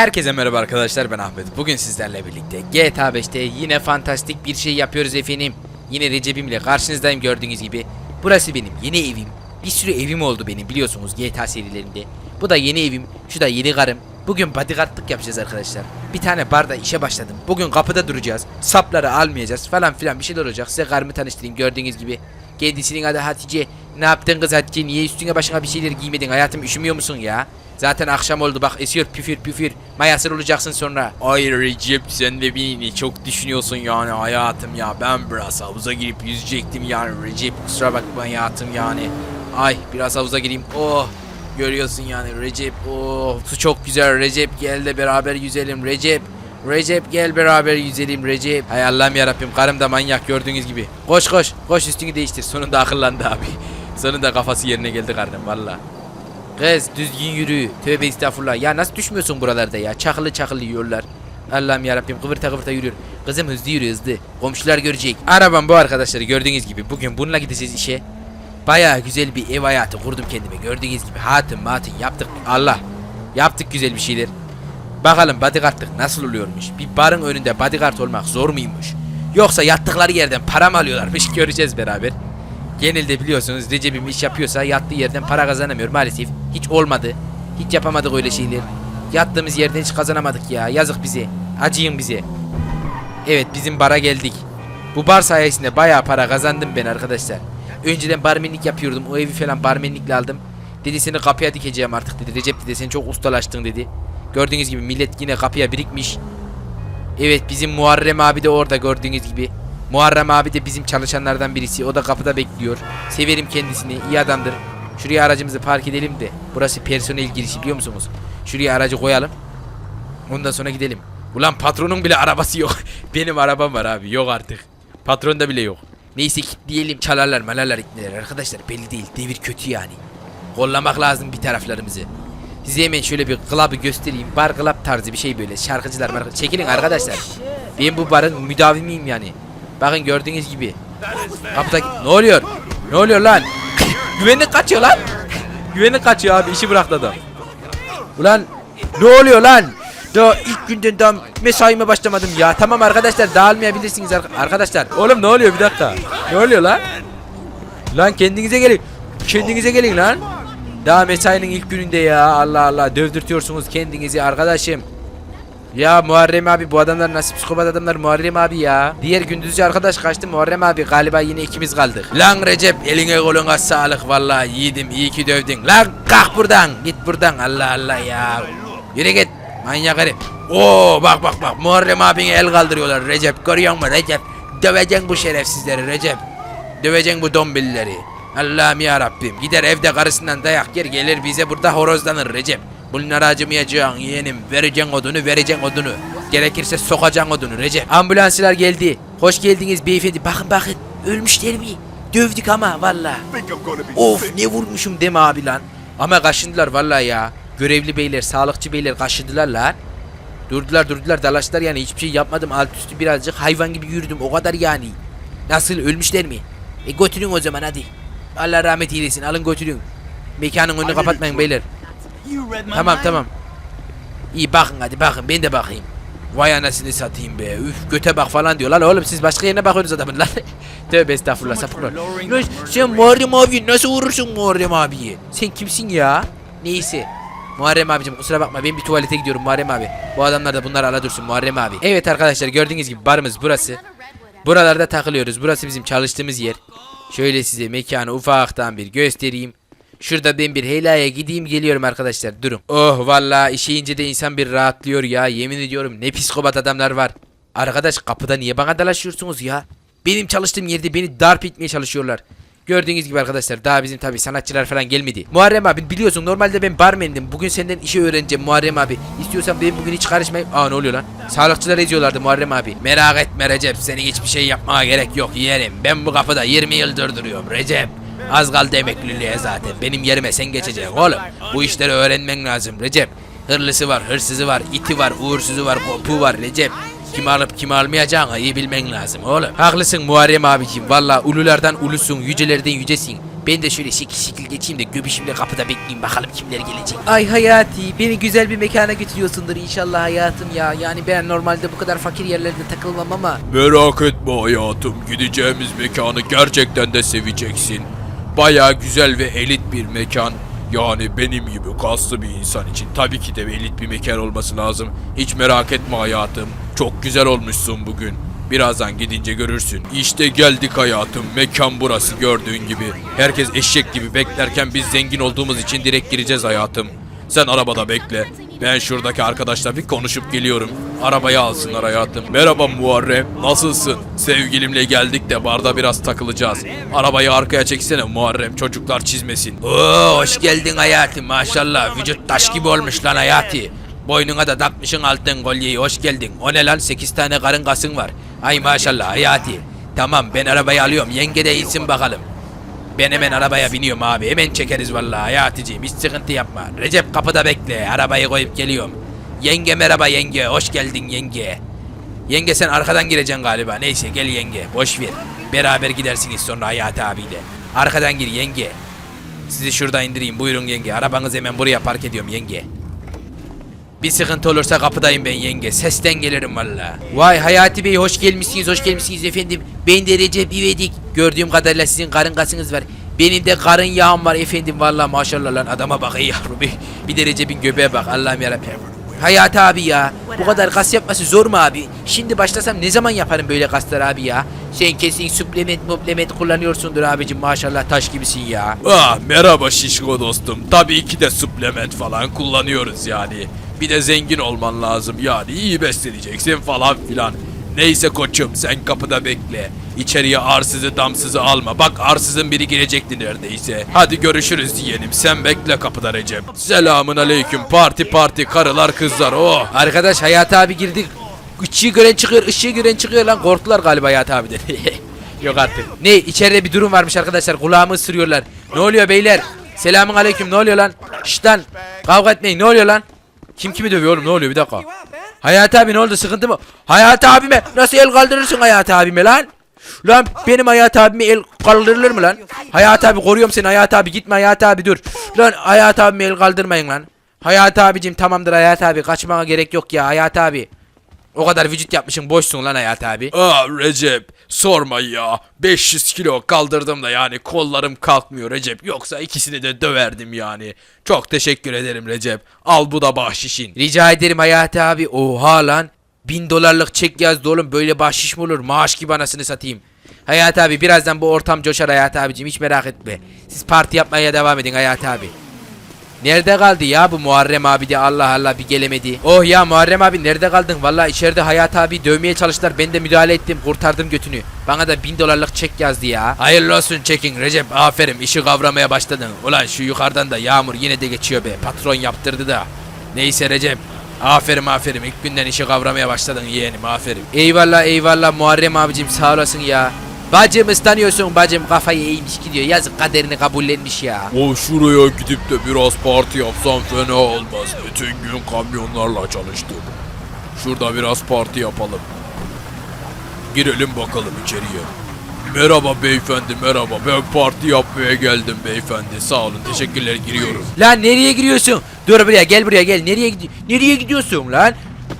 Herkese merhaba arkadaşlar ben Ahmet. Bugün sizlerle birlikte GTA 5'te yine fantastik bir şey yapıyoruz efendim. Yine Recep'im ile karşınızdayım gördüğünüz gibi. Burası benim yeni evim. Bir sürü evim oldu benim biliyorsunuz GTA serilerinde. Bu da yeni evim, şu da yeni karım. Bugün bodyguardlık yapacağız arkadaşlar. Bir tane barda işe başladım. Bugün kapıda duracağız. Sapları almayacağız falan filan bir şeyler olacak. Size karımı tanıştırayım gördüğünüz gibi. Kendisinin adı Hatice. Ne yaptın kız Hatice? Niye üstüne başına bir şeyler giymedin? Hayatım üşümüyor musun ya? Zaten akşam oldu bak esiyor püfür püfür. Mayasır olacaksın sonra. Ay Recep sen de beni çok düşünüyorsun yani hayatım ya. Ben biraz havuza girip yüzecektim yani Recep kusura bakma hayatım yani. Ay biraz havuza gireyim. Oh görüyorsun yani Recep. Oh su çok güzel Recep gel de beraber yüzelim Recep. Recep gel beraber yüzelim Recep. Hay Allah'ım yarabbim karım da manyak gördüğünüz gibi. Koş koş koş üstünü değiştir. Sonunda akıllandı abi. Sonunda kafası yerine geldi karnım valla. Kız düzgün yürü. Tövbe estağfurullah. Ya nasıl düşmüyorsun buralarda ya? Çakılı çakılı yiyorlar. Allah'ım yarabbim kıvırta kıvırta yürüyor. Kızım hızlı yürü hızlı. Komşular görecek. Arabam bu arkadaşları gördüğünüz gibi. Bugün bununla gideceğiz işe. Bayağı güzel bir ev hayatı kurdum kendime. Gördüğünüz gibi hatun matın yaptık. Allah. Yaptık güzel bir şeyler. Bakalım bodyguardlık nasıl oluyormuş? Bir barın önünde bodyguard olmak zor muymuş? Yoksa yattıkları yerden para mı alıyorlarmış? Göreceğiz beraber. Genelde biliyorsunuz Recep'im iş yapıyorsa yattığı yerden para kazanamıyor maalesef. Hiç olmadı. Hiç yapamadık öyle şeyler. Yattığımız yerden hiç kazanamadık ya. Yazık bize. Acıyın bize. Evet bizim bara geldik. Bu bar sayesinde bayağı para kazandım ben arkadaşlar. Önceden barmenlik yapıyordum. O evi falan barmenlikle aldım. Dedi seni kapıya dikeceğim artık dedi. Recep dedi sen çok ustalaştın dedi. Gördüğünüz gibi millet yine kapıya birikmiş. Evet bizim Muharrem abi de orada gördüğünüz gibi. Muharrem abi de bizim çalışanlardan birisi. O da kapıda bekliyor. Severim kendisini. iyi adamdır. Şuraya aracımızı park edelim de. Burası personel girişi biliyor musunuz? Şuraya aracı koyalım. Ondan sonra gidelim. Ulan patronun bile arabası yok. Benim arabam var abi. Yok artık. Patronda bile yok. Neyse diyelim çalarlar malarlar itneler arkadaşlar belli değil. Devir kötü yani. Kollamak lazım bir taraflarımızı. Size hemen şöyle bir club'ı göstereyim. Bar club tarzı bir şey böyle. Şarkıcılar marka. Çekilin arkadaşlar. Ben bu barın müdavimiyim yani. Bakın gördüğünüz gibi. Kapıdaki... Ne oluyor? Ne oluyor lan? Güvenlik kaçıyor lan. Güvenlik kaçıyor abi. işi bıraktı adam. Ulan ne oluyor lan? Daha ilk günden daha mesaime başlamadım ya. Tamam arkadaşlar dağılmayabilirsiniz ar- arkadaşlar. Oğlum ne oluyor bir dakika? Ne oluyor lan? Lan kendinize gelin. Kendinize gelin lan. Daha mesainin ilk gününde ya. Allah Allah dövdürtüyorsunuz kendinizi arkadaşım. Ya Muharrem abi bu adamlar nasıl psikopat adamlar Muharrem abi ya. Diğer gündüzcü arkadaş kaçtı Muharrem abi galiba yine ikimiz kaldık. Lan Recep eline koluna sağlık vallahi yiğidim iyi ki dövdün. Lan kalk buradan git buradan Allah Allah ya. Yürü git manyak herif. Oo bak bak bak Muharrem abine el kaldırıyorlar Recep görüyor musun Recep? Döveceksin bu şerefsizleri Recep. Döveceksin bu dombilleri. Allah'ım ya Rabbim. Gider evde karısından dayak yer gelir bize burada horozlanır Recep. Bunlara acımayacaksın yeğenim. Vereceksin odunu vereceksin odunu. Gerekirse sokacaksın odunu Recep. Ambulanslar geldi. Hoş geldiniz beyefendi. Bakın bakın. Ölmüşler mi? Dövdük ama valla. Of ne vurmuşum deme abi lan. Ama kaşındılar valla ya. Görevli beyler, sağlıkçı beyler kaşındılar lan. Durdular durdular dalaştılar yani hiçbir şey yapmadım alt üstü birazcık hayvan gibi yürüdüm o kadar yani. Nasıl ölmüşler mi? E götürün o zaman hadi. Allah rahmet eylesin alın götürün. Mekanın önünü kapatmayın beyler. Tamam tamam. İyi bakın hadi bakın ben de bakayım. Vay anasını satayım be. Üf göte bak falan diyor. Lan oğlum siz başka yerine bakıyorsunuz adamın lan. Tövbe estağfurullah sapıklar. Sen Muharrem abi nasıl vurursun Muharrem abiyi? Sen kimsin ya? Neyse. Muharrem abicim kusura bakma ben bir tuvalete gidiyorum Muharrem abi. Bu adamlar da bunları ala dursun Muharrem abi. Evet arkadaşlar gördüğünüz gibi barımız burası. Buralarda takılıyoruz. Burası bizim çalıştığımız yer. Şöyle size mekanı ufaktan bir göstereyim. Şurada ben bir helaya gideyim geliyorum arkadaşlar durun. Oh vallahi işeyince de insan bir rahatlıyor ya yemin ediyorum ne psikopat adamlar var. Arkadaş kapıda niye bana dalaşıyorsunuz ya? Benim çalıştığım yerde beni darp etmeye çalışıyorlar. Gördüğünüz gibi arkadaşlar daha bizim tabi sanatçılar falan gelmedi. Muharrem abi biliyorsun normalde ben barmendim. Bugün senden işi öğreneceğim Muharrem abi. İstiyorsan ben bugün hiç karışmayayım. Aa ne oluyor lan? Sağlıkçılar eziyorlardı Muharrem abi. Merak etme Recep senin hiçbir şey yapmaya gerek yok yeğenim. Ben bu kapıda 20 yıldır duruyorum Recep. Az kaldı emekliliğe zaten. Benim yerime sen geçeceksin oğlum. Bu işleri öğrenmen lazım Recep. Hırlısı var, hırsızı var, iti var, uğursuzu var, kopu var Recep. Kimi alıp kimi almayacağını iyi bilmen lazım oğlum. Haklısın Muharrem abiciğim. Valla ululardan ulusun, yücelerden yücesin. Ben de şöyle şekil şekil geçeyim de göbüşümle kapıda bekleyeyim bakalım kimler gelecek. Ay Hayati beni güzel bir mekana götürüyorsundur inşallah hayatım ya. Yani ben normalde bu kadar fakir yerlerde takılmam ama. Merak etme hayatım. Gideceğimiz mekanı gerçekten de seveceksin. Baya güzel ve elit bir mekan. Yani benim gibi kaslı bir insan için tabii ki de elit bir mekan olması lazım. Hiç merak etme hayatım. Çok güzel olmuşsun bugün. Birazdan gidince görürsün. İşte geldik hayatım. Mekan burası gördüğün gibi. Herkes eşek gibi beklerken biz zengin olduğumuz için direkt gireceğiz hayatım. Sen arabada bekle. Ben şuradaki arkadaşla bir konuşup geliyorum. Arabayı alsınlar hayatım. Merhaba Muharrem. Nasılsın? Sevgilimle geldik de barda biraz takılacağız. Arabayı arkaya çeksene Muharrem. Çocuklar çizmesin. Oo hoş geldin hayatım maşallah. Vücut taş gibi olmuş lan hayati. Boynuna da takmışın altın kolyeyi hoş geldin. O ne lan 8 tane karın kasın var. Ay maşallah hayati. Tamam ben arabayı alıyorum yenge de insin bakalım. Ben hemen arabaya biniyorum abi. Hemen çekeriz vallahi Hayaticim. Hiç sıkıntı yapma. Recep kapıda bekle. Arabayı koyup geliyorum. Yenge merhaba yenge. Hoş geldin yenge. Yenge sen arkadan gireceksin galiba. Neyse gel yenge. Boş ver. Beraber gidersiniz sonra Hayati abiyle. Arkadan gir yenge. Sizi şurada indireyim. Buyurun yenge. Arabanızı hemen buraya park ediyorum yenge. Bir sıkıntı olursa kapıdayım ben yenge. Sesten gelirim valla. Vay Hayati Bey hoş gelmişsiniz, hoş gelmişsiniz efendim. Ben de Recep İvedik. Gördüğüm kadarıyla sizin karın kasınız var. Benim de karın yağım var efendim valla maşallah lan adama bak ey yavrum. Bir, de Recep'in göbeğe bak Allah'ım yarabbim. Hayati abi ya bu kadar kas yapması zor mu abi? Şimdi başlasam ne zaman yaparım böyle kaslar abi ya? Sen kesin suplement muplement kullanıyorsundur abicim maşallah taş gibisin ya. Ah merhaba şişko dostum. Tabii ki de suplement falan kullanıyoruz yani. Bir de zengin olman lazım yani iyi besleneceksin falan filan. Neyse koçum sen kapıda bekle. İçeriye arsızı damsızı alma. Bak arsızın biri girecekti neredeyse. Hadi görüşürüz yeğenim. Sen bekle kapıda Recep. Selamun aleyküm. Parti parti karılar kızlar. Oh. Arkadaş Hayat abi girdik. Işığı gören çıkıyor, ışığı gören çıkıyor lan. Korktular galiba Hayat abiden. Yok artık. Ne içeride bir durum varmış arkadaşlar. Kulağımı ısırıyorlar. Ne oluyor beyler? Selamun aleyküm. Ne oluyor lan? Şşt lan. Kavga etmeyin. Ne oluyor lan? Kim kimi dövüyor oğlum? Ne oluyor? Bir dakika. Hayat abi ne oldu? Sıkıntı mı? Hayat abime nasıl el kaldırırsın Hayat abime lan? Lan benim Hayat abime el kaldırılır mı lan? Hayat abi koruyorum seni Hayat abi gitme Hayat abi dur. Lan Hayat abime el kaldırmayın lan. Hayat abicim tamamdır Hayat abi kaçmana gerek yok ya Hayat abi. O kadar vücut yapmışsın boşsun lan Hayat abi. Ah Recep sorma ya. 500 kilo kaldırdım da yani kollarım kalkmıyor Recep. Yoksa ikisini de döverdim yani. Çok teşekkür ederim Recep. Al bu da bahşişin. Rica ederim Hayat abi. Oha lan. Bin dolarlık çek yazdı oğlum böyle bahşiş mi olur? Maaş gibi anasını satayım. Hayat abi birazdan bu ortam coşar Hayat abicim hiç merak etme. Siz parti yapmaya devam edin Hayat abi. Nerede kaldı ya bu Muharrem abi de Allah Allah bir gelemedi. Oh ya Muharrem abi nerede kaldın? Valla içeride Hayat abi dövmeye çalıştılar. Ben de müdahale ettim. Kurtardım götünü. Bana da bin dolarlık çek yazdı ya. Hayırlı olsun çekin Recep. Aferin işi kavramaya başladın. Ulan şu yukarıdan da yağmur yine de geçiyor be. Patron yaptırdı da. Neyse Recep. Aferin aferin ilk günden işi kavramaya başladın yeğenim aferin. Eyvallah eyvallah Muharrem abicim sağ olasın ya. Bacım ıslanıyorsun bacım kafayı eğmiş gidiyor yazık kaderini kabullenmiş ya. O şuraya gidip de biraz parti yapsam fena olmaz. Bütün gün kamyonlarla çalıştım. Şurada biraz parti yapalım. Girelim bakalım içeriye. Merhaba beyefendi merhaba. Ben parti yapmaya geldim beyefendi. Sağ olun teşekkürler giriyorum. Lan nereye giriyorsun? Dur buraya gel buraya gel. Nereye gidi Nereye gidiyorsun lan?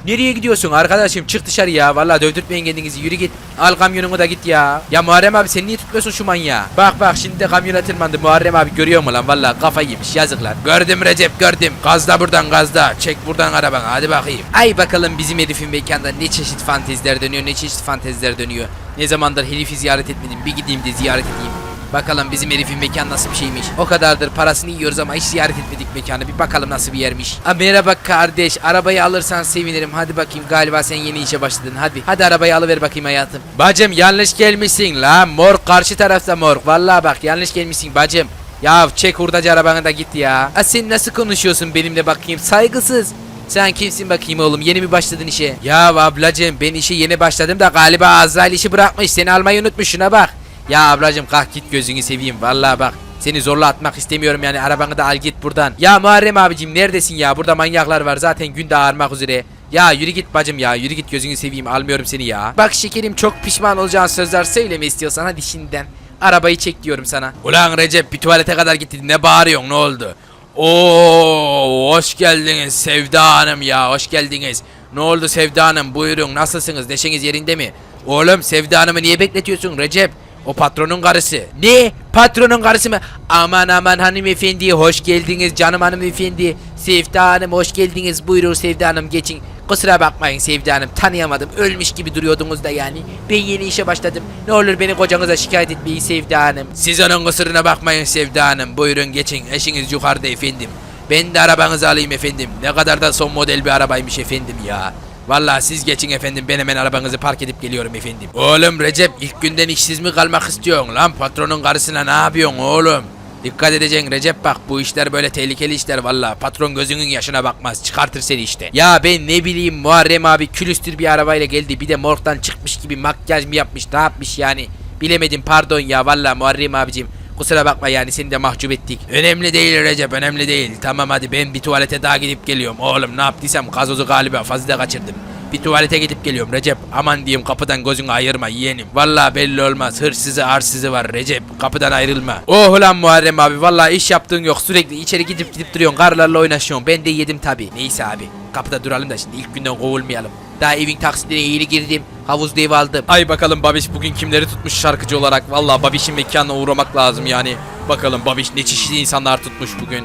Nereye gidiyorsun arkadaşım? Çık dışarı ya. Vallahi dövdürtmeyin kendinizi. Yürü git. Al kamyonunu da git ya. Ya Muharrem abi sen niye tutmuyorsun şu manyağı? Bak bak şimdi de kamyona tırmandı. Muharrem abi görüyor mu lan? Vallahi kafa yemiş. Yazık lan. Gördüm Recep gördüm. Gazla buradan gazla. Çek buradan arabanı. Hadi bakayım. Ay bakalım bizim herifin mekanda ne çeşit fanteziler dönüyor. Ne çeşit fanteziler dönüyor. Ne zamandır herifi ziyaret etmedim. Bir gideyim de ziyaret edeyim. Bakalım bizim herifin mekan nasıl bir şeymiş. O kadardır parasını yiyoruz ama hiç ziyaret etmedik mekanı. Bir bakalım nasıl bir yermiş. Ha, merhaba kardeş. Arabayı alırsan sevinirim. Hadi bakayım galiba sen yeni işe başladın. Hadi. Hadi arabayı alıver bakayım hayatım. Bacım yanlış gelmişsin la. Mor karşı tarafta mor. Vallahi bak yanlış gelmişsin bacım. Ya çek hurdacı arabanı da git ya. Ha, sen nasıl konuşuyorsun benimle bakayım? Saygısız. Sen kimsin bakayım oğlum? Yeni mi başladın işe? Ya ablacım ben işe yeni başladım da galiba Azrail işi bırakmış. Seni almayı unutmuş şuna bak. Ya ablacım kalk git gözünü seveyim. Vallahi bak. Seni zorla atmak istemiyorum yani arabanı da al git buradan. Ya Muharrem abicim neredesin ya? Burada manyaklar var zaten gün de ağarmak üzere. Ya yürü git bacım ya yürü git gözünü seveyim almıyorum seni ya. Bak şekerim çok pişman olacağın sözler söyleme istiyorsan hadi şimdiden. Arabayı çek diyorum sana. Ulan Recep bir tuvalete kadar gittin ne bağırıyorsun ne oldu? Oo hoş geldiniz Sevda Hanım ya hoş geldiniz. Ne oldu Sevda Hanım buyurun nasılsınız neşeniz yerinde mi? Oğlum Sevda Hanım'ı niye bekletiyorsun Recep? O patronun karısı. Ne? Patronun karısı mı? Aman aman hanımefendi hoş geldiniz canım hanımefendi. Sevda Hanım hoş geldiniz. Buyurun Sevda Hanım geçin. Kusura bakmayın Sevda Hanım tanıyamadım. Ölmüş gibi duruyordunuz da yani. Ben yeni işe başladım. Ne olur beni kocanıza şikayet etmeyin Sevda Hanım. Siz onun kusuruna bakmayın Sevda Hanım. Buyurun geçin eşiniz yukarıda efendim. Ben de arabanızı alayım efendim. Ne kadar da son model bir arabaymış efendim ya. Vallahi siz geçin efendim ben hemen arabanızı park edip geliyorum efendim. Oğlum Recep ilk günden işsiz mi kalmak istiyorsun lan? Patronun karısına ne yapıyorsun oğlum? Dikkat edeceksin Recep bak bu işler böyle tehlikeli işler valla. Patron gözünün yaşına bakmaz çıkartır seni işte. Ya ben ne bileyim Muharrem abi külüstür bir arabayla geldi. Bir de morgdan çıkmış gibi makyaj mı yapmış ne yapmış yani. Bilemedim pardon ya valla Muharrem abicim. Kusura bakma yani seni de mahcup ettik. Önemli değil Recep önemli değil. Tamam hadi ben bir tuvalete daha gidip geliyorum. Oğlum ne yaptıysam gazozu galiba fazla kaçırdım. Bir tuvalete gidip geliyorum Recep. Aman diyeyim kapıdan gözünü ayırma yeğenim. Vallahi belli olmaz. Hırsızı arsızı var Recep. Kapıdan ayrılma. Oh ulan Muharrem abi vallahi iş yaptığın yok sürekli içeri gidip gidip duruyorsun karlarla oynaşıyorsun ben de yedim tabi neyse abi kapıda duralım da şimdi ilk günden kovulmayalım daha evin taksitine yeni girdim havuzda ev aldım Ay bakalım Babiş bugün kimleri tutmuş şarkıcı olarak. Vallahi Babiş'in mekanına uğramak lazım yani. Bakalım Babiş ne çeşitli insanlar tutmuş bugün.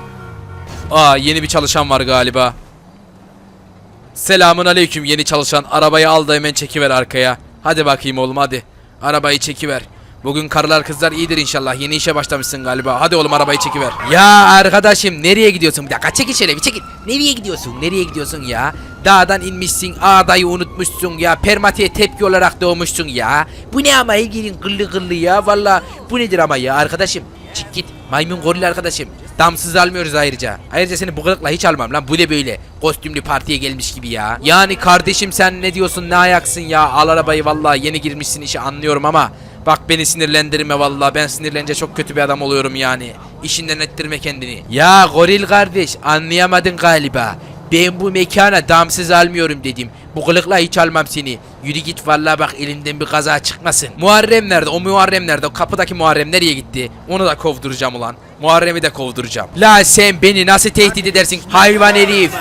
Aa yeni bir çalışan var galiba. Selamun aleyküm yeni çalışan. Arabayı al da hemen çekiver arkaya. Hadi bakayım oğlum hadi. Arabayı çekiver. Bugün karılar kızlar iyidir inşallah. Yeni işe başlamışsın galiba. Hadi oğlum arabayı çekiver. Ya arkadaşım nereye gidiyorsun? Bir dakika çekil şöyle bir çekil. Nereye gidiyorsun? Nereye gidiyorsun ya? Dağdan inmişsin ağdayı unutmuşsun ya. Permatiye tepki olarak doğmuşsun ya. Bu ne ama ilginin kıllı kıllı ya? Valla bu nedir ama ya arkadaşım? Çık git. Maymun goril arkadaşım. Damsız almıyoruz ayrıca. Ayrıca seni bu kılıkla hiç almam lan. Bu ne böyle? Kostümlü partiye gelmiş gibi ya. Yani kardeşim sen ne diyorsun ne ayaksın ya? Al arabayı valla yeni girmişsin işe anlıyorum ama Bak beni sinirlendirme vallahi ben sinirlenince çok kötü bir adam oluyorum yani. İşinden ettirme kendini. Ya goril kardeş anlayamadın galiba. Ben bu mekana damsız almıyorum dedim. Bu kılıkla hiç almam seni. Yürü git vallahi bak elimden bir kaza çıkmasın. Muharrem nerede? O Muharrem nerede? O kapıdaki Muharrem nereye gitti? Onu da kovduracağım ulan. Muharrem'i de kovduracağım. La sen beni nasıl tehdit edersin? Hayvan herif.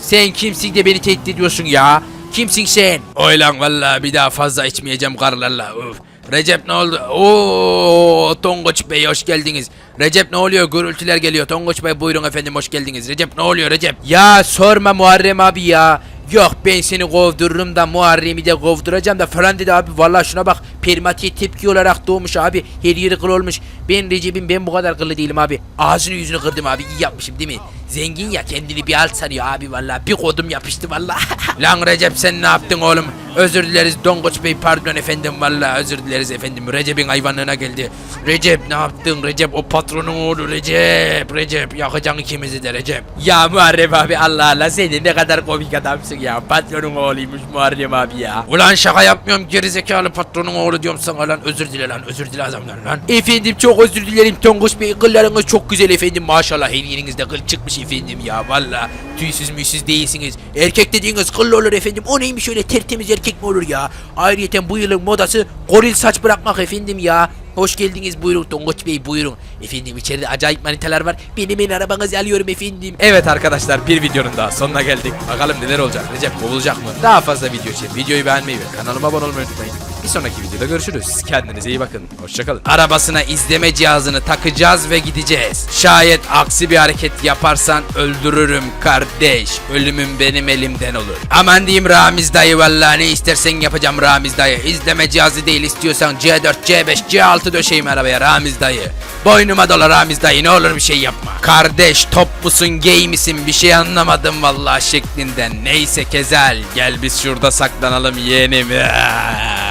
Sen kimsin de beni tehdit ediyorsun ya? Kimsin sen? Oy lan vallahi bir daha fazla içmeyeceğim karılarla. Uf. Recep ne oldu? Oo Tonguç Bey hoş geldiniz. Recep ne oluyor? Gürültüler geliyor. Tonguç Bey buyurun efendim hoş geldiniz. Recep ne oluyor Recep? Ya sorma Muharrem abi ya. Yok ben seni kovdururum da Muharrem'i de kovduracağım da falan dedi abi. Vallahi şuna bak. Permatiye tepki olarak doğmuş abi. Her yeri kıl olmuş. Ben Recep'im ben bu kadar kıllı değilim abi. Ağzını yüzünü kırdım abi. iyi yapmışım değil mi? Zengin ya kendini bir alt sanıyor abi vallahi. Bir kodum yapıştı vallahi. Lan Recep sen ne yaptın oğlum? Özür dileriz Donguç Bey pardon efendim vallahi özür dileriz efendim. Recep'in hayvanlığına geldi. Recep ne yaptın Recep o patronun oğlu Recep. Recep yakacaksın ikimizi de Recep. ya Muharrem abi Allah Allah seni ne kadar komik adamsın ya. Patronun oğluymuş Muharrem abi ya. Ulan şaka yapmıyorum gerizekalı patronun oğlu diyorum sana lan özür dile lan özür dile adamlar lan. Efendim çok özür dilerim Tonguç Bey kıllarınız çok güzel efendim maşallah her yerinizde kıl çıkmış efendim ya valla tüysüz müysüz değilsiniz erkek dediğiniz kıllı olur efendim o neymiş öyle tertemiz erkek mi olur ya ayrıyeten bu yılın modası goril saç bırakmak efendim ya Hoş geldiniz buyurun Tonguç Bey buyurun. Efendim içeride acayip manitalar var. Benim en arabanızı alıyorum efendim. Evet arkadaşlar bir videonun daha sonuna geldik. Bakalım neler olacak. Recep kovulacak mı? Daha fazla video için videoyu beğenmeyi ve kanalıma abone olmayı unutmayın. Bir sonraki videoda görüşürüz. Kendinize iyi bakın. Hoşçakalın. Arabasına izleme cihazını takacağız ve gideceğiz. Şayet aksi bir hareket yaparsan öldürürüm kardeş. Ölümüm benim elimden olur. Aman diyeyim Ramiz dayı vallahi ne istersen yapacağım Ramiz dayı. İzleme cihazı değil istiyorsan C4, C5, C6 döşeyim arabaya Ramiz dayı. Boynuma dola Ramiz dayı ne olur bir şey yapma. Kardeş top musun gay misin bir şey anlamadım vallahi şeklinden. Neyse Kezel gel biz şurada saklanalım yeğenim.